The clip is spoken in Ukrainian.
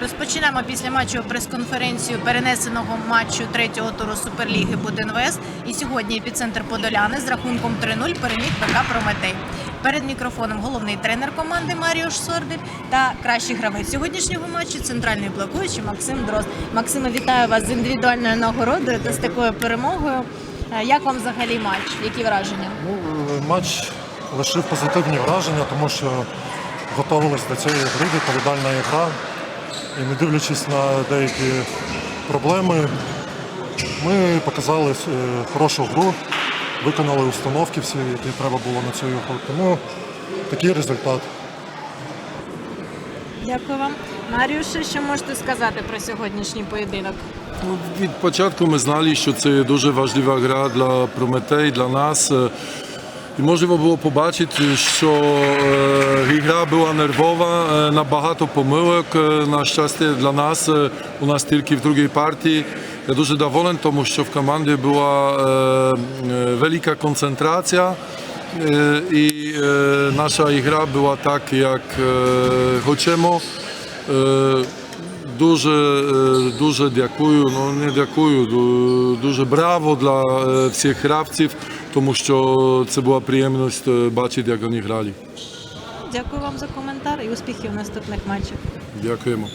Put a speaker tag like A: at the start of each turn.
A: Розпочинаємо після матчу прес-конференцію перенесеного матчу третього туру Суперліги Будинвест. І сьогодні епіцентр Подоляни з рахунком 3-0 переміг ВК Прометей. Перед мікрофоном головний тренер команди Маріош Сордель та кращий гравець сьогоднішнього матчу центральний блокуючий Максим Дрозд. Максиме, вітаю вас з індивідуальною нагородою та з такою перемогою. Е, Як вам взагалі матч? Які враження?
B: Ну, матч лишив позитивні враження, тому що готувалися до цієї гри, відповідальна гра. І не дивлячись на деякі проблеми, ми показали е, хорошу гру, виконали установки всі, які треба було на цю гру. Тому такий результат.
A: Дякую вам. Маріуше, що можете сказати про сьогоднішній поєдинок?
C: Ну, Від початку ми знали, що це дуже важлива гра для Прометей, для нас. Е, І можливо було побачити, що е, гра була нервова, е, на багато помилок. Е, На щастя для нас, е, у нас тільки в другій партії. Я дуже доволен, тому що в команді була е, е, велика концентрація. Е, І е, наша гра була так, як е, хочемо. Е, Дуже, е, дуже дякую. Ну не дякую. Тому що це була приємність е, бачити, як вони грали.
A: Дякую вам за коментар і успіхів в наступних матчах.
C: Дякуємо.